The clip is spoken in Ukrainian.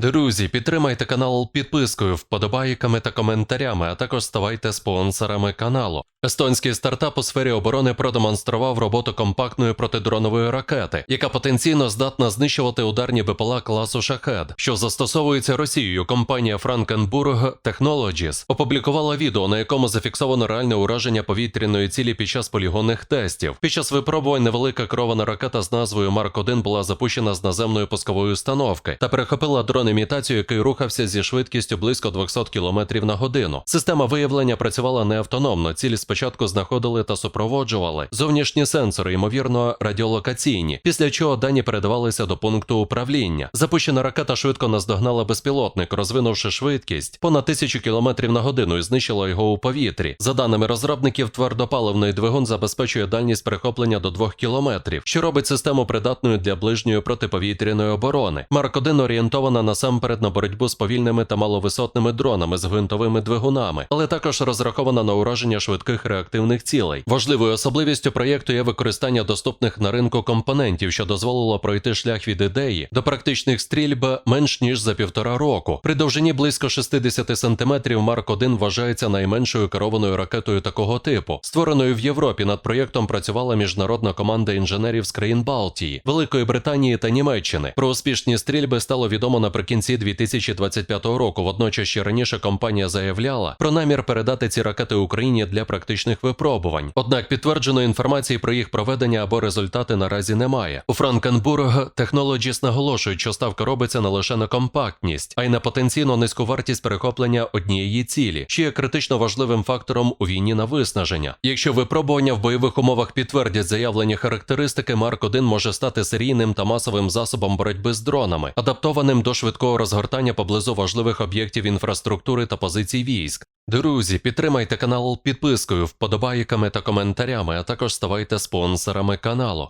Друзі, підтримайте канал підпискою, вподобайками та коментарями, а також ставайте спонсорами каналу. Естонський стартап у сфері оборони продемонстрував роботу компактної протидронової ракети, яка потенційно здатна знищувати ударні БПЛА класу Шахед, що застосовується Росією. Компанія Frankenburg Technologies опублікувала відео, на якому зафіксовано реальне ураження повітряної цілі під час полігонних тестів. Під час випробувань невелика керована ракета з назвою Марк 1 була запущена з наземної пускової установки та перехопила дрон імітацію, який рухався зі швидкістю близько 200 км на годину. Система виявлення працювала не автономно. Цілі спочатку знаходили та супроводжували зовнішні сенсори, ймовірно, радіолокаційні, після чого дані передавалися до пункту управління. Запущена ракета швидко наздогнала безпілотник, розвинувши швидкість понад тисячу кілометрів на годину і знищила його у повітрі. За даними розробників, твердопаливний двигун забезпечує дальність перехоплення до 2 кілометрів, що робить систему придатною для ближньої протиповітряної оборони. Марк 1 орієнтована насамперед на боротьбу з повільними та маловисотними дронами з гвинтовими двигунами, але також розрахована на ураження швидких реактивних цілей. Важливою особливістю проєкту є використання доступних на ринку компонентів, що дозволило пройти шлях від ідеї до практичних стрільб менш ніж за півтора року. При довжині близько 60 сантиметрів Марк 1 вважається найменшою керованою ракетою такого типу. Створеною в Європі над проєктом працювала міжнародна команда інженерів з країн Балтії, Великої Британії та Німеччини. Про успішні стрільби стало відомо наприкінці 2025 року. Водночас ще раніше компанія заявляла про намір передати ці ракети Україні для практичних випробувань. Однак підтвердженої інформації про їх проведення або результати наразі немає. У Frankenburg Technologies наголошують, що ставка робиться не лише на компактність, а й на потенційно низьку вартість перехоплення однієї цілі, що є критично важливим фактором у війні на виснаження. Якщо випробування в бойових умовах підтвердять заявлені характеристики, Марк 1 може стати серійним та масовим засобом боротьби з дронами, адаптованим до швидкого розгортання поблизу важливих об'єктів інфраструктури та позицій військ. Друзі, підтримайте канал підпискою, вподобайками та коментарями, а також ставайте спонсорами каналу.